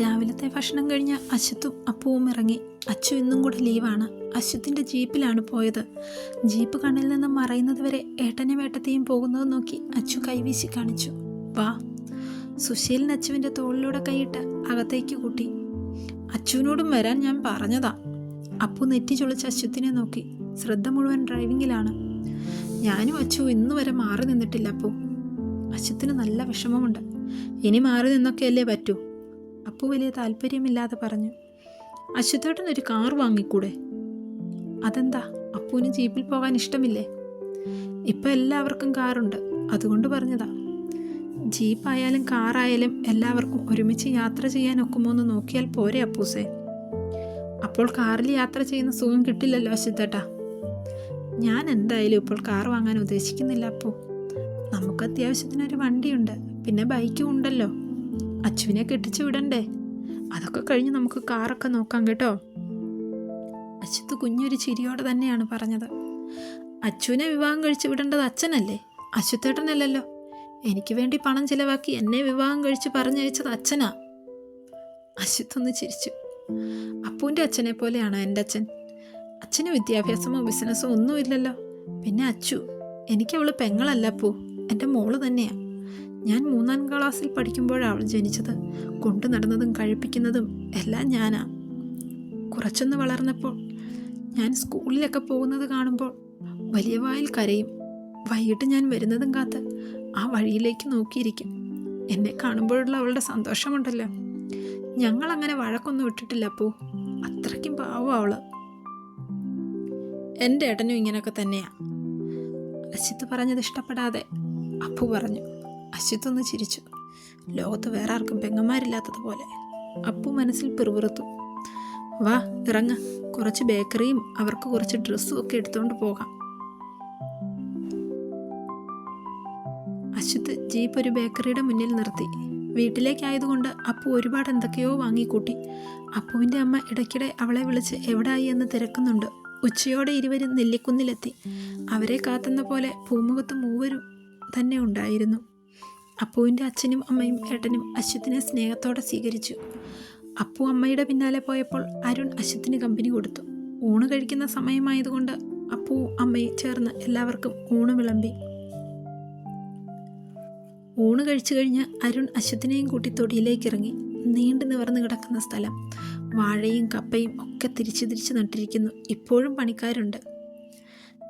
രാവിലത്തെ ഭക്ഷണം കഴിഞ്ഞ അശ്വത്തും അപ്പുവും ഇറങ്ങി. അച്ചു ഇന്നും കൂടെ ലീവാണ്. അശ്വത്തിന്റെ ജീപ്പിലാണ് പോയത്. ജീപ്പ് കണ്ണിൽ നിന്ന് മറയുന്നത് വരെ ഏട്ടനെ വേട്ടത്തെയും പോകുന്നത് നോക്കി അച്ചു കൈവീശി കാണിച്ചു. വാ. സുശീലൻ അച്ചുവിന്റെ തോളിലൂടെ കൈയിട്ട് അകത്തേക്ക് കൂട്ടി. അച്ചുവിനോടും വരാൻ ഞാൻ പറഞ്ഞതാ. അപ്പു നെറ്റി ചൊളിച്ച് അശ്വത്തിനെ നോക്കി. ശ്രദ്ധ മുഴുവൻ ഡ്രൈവിങ്ങിലാണ്. ഞാനും അച്ചു ഇന്നു വരെ മാറി നിന്നിട്ടില്ല അപ്പു. അശ്വത്തിന് നല്ല വിഷമമുണ്ട്. ഇനി മാറി നിന്നൊക്കെയല്ലേ പറ്റൂ. അപ്പു വലിയ താല്പര്യമില്ലാതെ പറഞ്ഞു അശ്വത്തേട്ടൻ ഒരു കാർ വാങ്ങിക്കൂടെ? അതെന്താ? അപ്പുവിന് ജീപ്പിൽ പോകാൻ ഇഷ്ടമില്ലേ? ഇപ്പം എല്ലാവർക്കും കാറുണ്ട്. അതുകൊണ്ട് പറഞ്ഞതാ. ജീപ്പായാലും കാറായാലും എല്ലാവർക്കും ഒരുമിച്ച് യാത്ര ചെയ്യാൻ ഒക്കുമോ എന്ന് നോക്കിയാൽ പോരെ അപ്പൂസേ. അപ്പോൾ കാറിൽ യാത്ര ചെയ്യുന്ന സുഖം കിട്ടില്ലല്ലോ അശ്വത്തേട്ടാ ഞാൻ എന്തായാലും ഇപ്പോൾ കാർ വാങ്ങാൻ ഉദ്ദേശിക്കുന്നില്ല അപ്പോൾ നമുക്ക് അത്യാവശ്യത്തിനൊരു വണ്ടിയുണ്ട്. പിന്നെ ബൈക്കും ഉണ്ടല്ലോ. അച്ചുവിനെ കെട്ടിച്ചു വിടണ്ടേ? അതൊക്കെ കഴിഞ്ഞ് നമുക്ക് കാറൊക്കെ നോക്കാം കേട്ടോ. അച്ഛത്ത് കുഞ്ഞൊരു ചിരിയോടെ തന്നെയാണ് പറഞ്ഞത്. അച്ചുവിനെ വിവാഹം കഴിച്ചു വിടേണ്ടത് അച്ഛനല്ലേ? അശ്വത്തേട്ടനല്ലല്ലോ. എനിക്ക് വേണ്ടി പണം ചിലവാക്കി എന്നെ വിവാഹം കഴിച്ച് പറഞ്ഞയച്ചത് അച്ഛനാ. അശ്വത്തൊന്ന് ചിരിച്ചു. അപ്പൂന്റെ അച്ഛനെ പോലെയാണോ എന്റെ അച്ഛൻ? അച്ഛന് വിദ്യാഭ്യാസമോ ബിസിനസ്സോ ഒന്നുമില്ലല്ലോ. പിന്നെ അച്ചു എനിക്ക് പെങ്ങളല്ല അപ്പൂ. എന്റെ മോൾ തന്നെയാ. ഞാൻ മൂന്നാം ക്ലാസ്സിൽ പഠിക്കുമ്പോഴാണ് അവൾ ജനിച്ചത്. കൊണ്ടു നടന്നതും കഴിപ്പിക്കുന്നതും എല്ലാം ഞാനാ. കുറച്ചൊന്ന് വളർന്നപ്പോൾ ഞാൻ സ്കൂളിലൊക്കെ പോകുന്നത് കാണുമ്പോൾ വലിയ വായിൽ കരയും. വൈകിട്ട് ഞാൻ വരുന്നതും കാത്ത് ആ വഴിയിലേക്ക് നോക്കിയിരിക്കും. എന്നെ കാണുമ്പോഴുള്ള അവളുടെ സന്തോഷമുണ്ടല്ലോ. ഞങ്ങളങ്ങനെ വഴക്കൊന്നും ഇട്ടിട്ടില്ല അപ്പോ. അത്രയ്ക്കും പാവം അവൾ. എന്റെ ഏട്ടനും ഇങ്ങനെയൊക്കെ തന്നെയാ. അശിത്ത് പറഞ്ഞത് ഇഷ്ടപ്പെടാതെ അപ്പു പറഞ്ഞു. അശ്വിത്ത് ഒന്ന് ചിരിച്ചു. ലോകത്ത് വേറെ ആർക്കും പെങ്ങന്മാരില്ലാത്തതുപോലെ അപ്പു മനസ്സിൽ പിറുപിറുത്തു. വാ ഇറങ്ങ. കുറച്ച് ബേക്കറിയും അവർക്ക് കുറച്ച് ഡ്രസ്സും ഒക്കെ എടുത്തുകൊണ്ട് പോകാം. അശ്വത്ത് ജീപ്പ് ഒരു ബേക്കറിയുടെ മുന്നിൽ നിർത്തി. വീട്ടിലേക്കായതുകൊണ്ട് അപ്പു ഒരുപാട് എന്തൊക്കെയോ വാങ്ങിക്കൂട്ടി. അപ്പുവിന്റെ അമ്മ ഇടയ്ക്കിടെ അവളെ വിളിച്ച് എവിടായി? എന്ന് തിരക്കുന്നുണ്ട്. ഉച്ചയോടെ ഇരുവരും നെല്ലിക്കുന്നിലെത്തി. അവരെ കാത്തുന്ന പോലെ പൂമുഖത്ത് മൂവരും തന്നെ ഉണ്ടായിരുന്നു. അപ്പുവിന്റെ അച്ഛനും അമ്മയും ഏട്ടനും അശ്വത്തിനെ സ്നേഹത്തോടെ സ്വീകരിച്ചു. അപ്പു അമ്മയുടെ പിന്നാലെ പോയപ്പോൾ അരുൺ അശ്വത്തിന് കമ്പനി കൊടുത്തു. ഊണ് കഴിക്കുന്ന സമയമായതുകൊണ്ട് അപ്പു അമ്മയും ചേർന്ന് എല്ലാവർക്കും ഊണ് വിളമ്പി. ഊണ് കഴിച്ചു കഴിഞ്ഞ് അരുൺ അശ്വത്തിനെയും കൂട്ടി തൊടിയിലേക്ക് ഇറങ്ങി നീണ്ടു നിവർന്നു കിടക്കുന്ന സ്ഥലം. വാഴയും കപ്പയും ഒക്കെ തിരിച്ചു തിരിച്ച് നട്ടിരിക്കുന്നു. ഇപ്പോഴും പണിക്കാരുണ്ട്.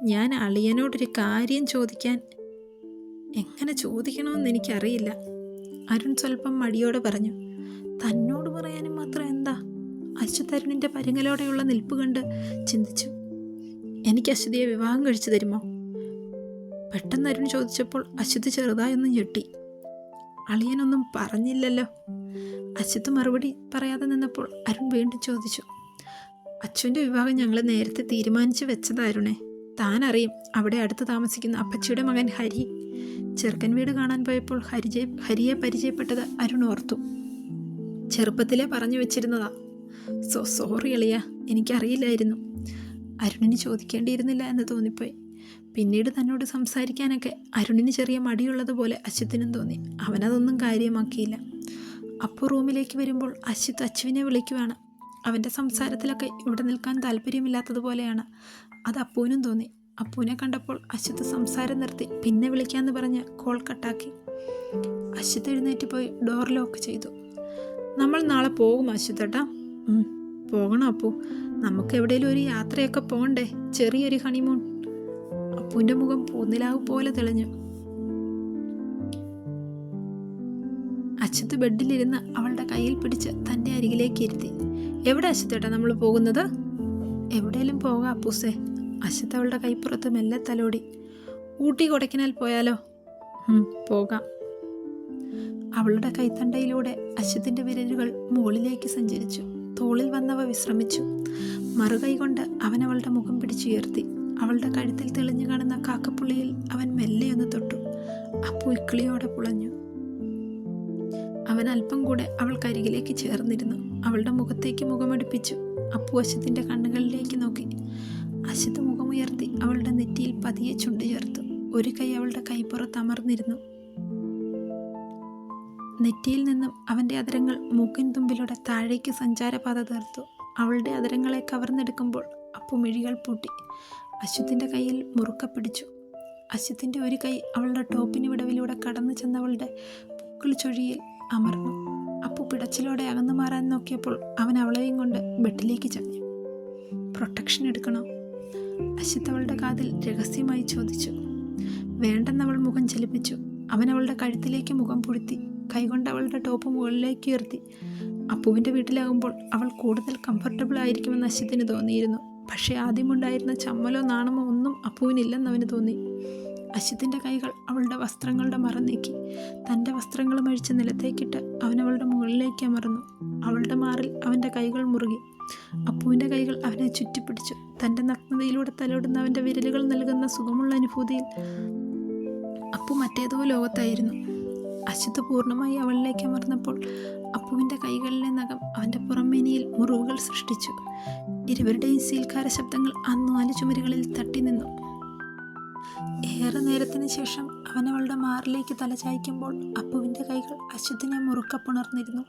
ഞാൻ അളിയനോടൊരു കാര്യം ചോദിക്കാൻ എങ്ങനെ ചോദിക്കണമെന്ന് എനിക്കറിയില്ല. അരുൺ സ്വല്പം മടിയോടെ പറഞ്ഞു തന്നോട് പറയാനും മാത്രം എന്താ? അശ്വത് അരുണിന്റെ പരുങ്ങലോടെയുള്ള നിൽപ്പ് കണ്ട് ചിന്തിച്ചു. എനിക്ക് അശ്വതിയെ വിവാഹം കഴിച്ചു തരുമോ? പെട്ടെന്ന് അരുൺ ചോദിച്ചപ്പോൾ അശ്വതി ചെറുതായൊന്നും ഞെട്ടി. അളിയനൊന്നും പറഞ്ഞില്ലല്ലോ. അശ്വത്ത് മറുപടി പറയാതെ നിന്നപ്പോൾ അരുൺ വീണ്ടും ചോദിച്ചു അച്ഛന്റെ വിവാഹം ഞങ്ങൾ നേരത്തെ തീരുമാനിച്ചു വെച്ചതായിരുണേ താനറിയും അവിടെ അടുത്ത് താമസിക്കുന്ന അപ്പച്ചിയുടെ മകൻ ഹരി ചെറുക്കൻ വീട് കാണാൻ പോയപ്പോൾ ഹരിജയ ഹരിയെ പരിചയപ്പെട്ടത് അരുൺ ഓർത്തു. ചെറുപ്പത്തിലേ പറഞ്ഞു വെച്ചിരുന്നതാ. സോ സോറി എളിയ എനിക്കറിയില്ലായിരുന്നു. അരുണിന് ചോദിക്കേണ്ടിയിരുന്നില്ല എന്ന് തോന്നിപ്പോയി. പിന്നീട് തന്നോട് സംസാരിക്കാനൊക്കെ അരുണിന് ചെറിയ മടിയുള്ളതുപോലെ അശ്വത്തിനും തോന്നി. അവനതൊന്നും കാര്യമാക്കിയില്ല. അപ്പോൾ റൂമിലേക്ക് വരുമ്പോൾ അശ്വത്ത് അച്ചുവിനെ വിളിക്കുവാണ്. അവന്റെ സംസാരത്തിലൊക്കെ ഇവിടെ നിൽക്കാൻ താല്പര്യമില്ലാത്തതുപോലെയാണ്. അത് അപ്പുവിനും തോന്നി. അപ്പുവിനെ കണ്ടപ്പോൾ അശ്വത്ത് സംസാരം നിർത്തി പിന്നെ വിളിക്കാമെന്ന് പറഞ്ഞ് കോൾ കട്ടാക്കി. അശ്വത്ത് എഴുന്നേറ്റ് പോയി ഡോർ ലോക്ക് ചെയ്തു. നമ്മൾ നാളെ പോകും അശ്വത്തേട്ടാ. പോകണം അപ്പു. നമുക്ക് എവിടെയെങ്കിലും ഒരു യാത്രയൊക്കെ പോകണ്ടേ ചെറിയൊരു ഹണിമൂൺ അപ്പുവിന്റെ മുഖം പൂന്നിലാവ് പോലെ തെളിഞ്ഞു. അച്ഛത്ത് ബെഡിലിരുന്ന് അവളുടെ കയ്യിൽ പിടിച്ച് തന്റെ അരികിലേക്ക് ഇരുത്തി. എവിടെ അശ്വത്തേട്ടാ നമ്മൾ പോകുന്നത്? എവിടെയെങ്കിലും പോകാം അപ്പൂസേ. അശ്വത്ത് അവളുടെ കൈപ്പുറത്ത് മെല്ലെ തലോടി. ഊട്ടി കൊടക്കിനാൽ പോയാലോ? പോകാം. അവളുടെ കൈത്തണ്ടയിലൂടെ അശ്വത്തിന്റെ വിരലുകൾ മുകളിലേക്ക് സഞ്ചരിച്ചു. തോളിൽ വന്നവ വിശ്രമിച്ചു. മറുകൈ കൊണ്ട് അവൻ അവളുടെ മുഖം പിടിച്ചുയർത്തി. അവളുടെ കഴുത്തിൽ തെളിഞ്ഞു കാണുന്ന കാക്കപ്പുള്ളിയിൽ അവൻ മെല്ലെ ഒന്ന് തൊട്ടു. അപ്പു ഇക്കിളിയോടെ പുളഞ്ഞു. അവൻ അല്പം കൂടെ അവൾക്കരികിലേക്ക് ചേർന്നിരുന്നു. അവളുടെ മുഖത്തേക്ക് മുഖമടുപ്പിച്ചു. അപ്പു അശ്വത്തിന്റെ കണ്ണുകളിലേക്ക് നോക്കി. അശ്വത്ത് മുഖമുയർത്തി അവളുടെ നെറ്റിയിൽ പതിയെ ചുണ്ടു ചേർത്തു. ഒരു കൈ അവളുടെ കൈപ്പുറത്ത് അമർന്നിരുന്നു. നെറ്റിയിൽ നിന്നും അവന്റെ അതരങ്ങൾ മൂക്കിൻ തുമ്പിലൂടെ താഴേക്ക് സഞ്ചാരപാത തീർത്തു അവളുടെ അതരങ്ങളെ കവർന്നെടുക്കുമ്പോൾ അപ്പു മിഴികൾ പൂട്ടി. അശ്വത്തിന്റെ കയ്യിൽ മുറുക്ക പിടിച്ചു. അശ്വത്തിന്റെ ഒരു കൈ അവളുടെ ടോപ്പിന് വിടവിലൂടെ കടന്നു ചെന്നവളുടെ പുക്കിൾ ചൊഴിയിൽ അമർന്നു. അപ്പു പിടച്ചിലോടെ അകന്നു മാറാൻ നോക്കിയപ്പോൾ അവൻ അവളെയും കൊണ്ട് ബെഡിലേക്ക് ചാഞ്ഞു. പ്രൊട്ടക്ഷൻ എടുക്കണോ? അശ്വത്ത് അവളുടെ കാതിൽ രഹസ്യമായി ചോദിച്ചു. വേണ്ടെന്നവൾ മുഖം ചലിപ്പിച്ചു. അവൻ അവളുടെ കഴുത്തിലേക്ക് മുഖം പൊടുത്തി കൈകൊണ്ട് അവളുടെ ടോപ്പ് മുകളിലേക്ക് ഉയർത്തി. അപ്പുവിന്റെ വീട്ടിലാകുമ്പോൾ അവൾ കൂടുതൽ കംഫർട്ടബിൾ ആയിരിക്കുമെന്ന് അശ്വത്തിന് തോന്നിയിരുന്നു. പക്ഷേ ആദ്യമുണ്ടായിരുന്ന ചമ്മലോ നാണമോ ഒന്നും അപ്പുവിനില്ലെന്ന് അവന് തോന്നി. അശ്വത്തിന്റെ കൈകൾ അവളുടെ വസ്ത്രങ്ങളുടെ മറ നീക്കി. തന്റെ വസ്ത്രങ്ങളും അഴിച്ച് നിലത്തേക്കിട്ട് അവൻ അവളുടെ മുകളിലേക്ക് അമർന്നു. അവളുടെ മാറിൽ അവന്റെ കൈകൾ മുറുകി. അപ്പുവിന്റെ കൈകൾ അവനെ ചുറ്റിപ്പിടിച്ചു. തന്റെ നഗ്നതയിലൂടെ തലോടുന്ന അവന്റെ വിരലുകൾ നൽകുന്ന സുഖമുള്ള അനുഭൂതിയിൽ അപ്പു മറ്റേതോ ലോകത്തായിരുന്നു. അശ്വത്ത് പൂർണമായി അവളിലേക്ക് അമർന്നപ്പോൾ അപ്പുവിന്റെ കൈകളിലെ നഖം അവന്റെ പുറമേനിയിൽ മുറിവുകൾ സൃഷ്ടിച്ചു. ഇരുവരുടെയും സീൽക്കാര ശബ്ദങ്ങൾ ആ നാല് ചുമരുകളിൽ തട്ടി നിന്നു. ഏറെ നേരത്തിന് ശേഷം അവൻ അവളുടെ മാറിലേക്ക് തലചായ്ക്കുമ്പോൾ അപ്പുവിന്റെ കൈകൾ അശ്വത്തിനെ മുറുക്കപ്പുണർന്നിരുന്നു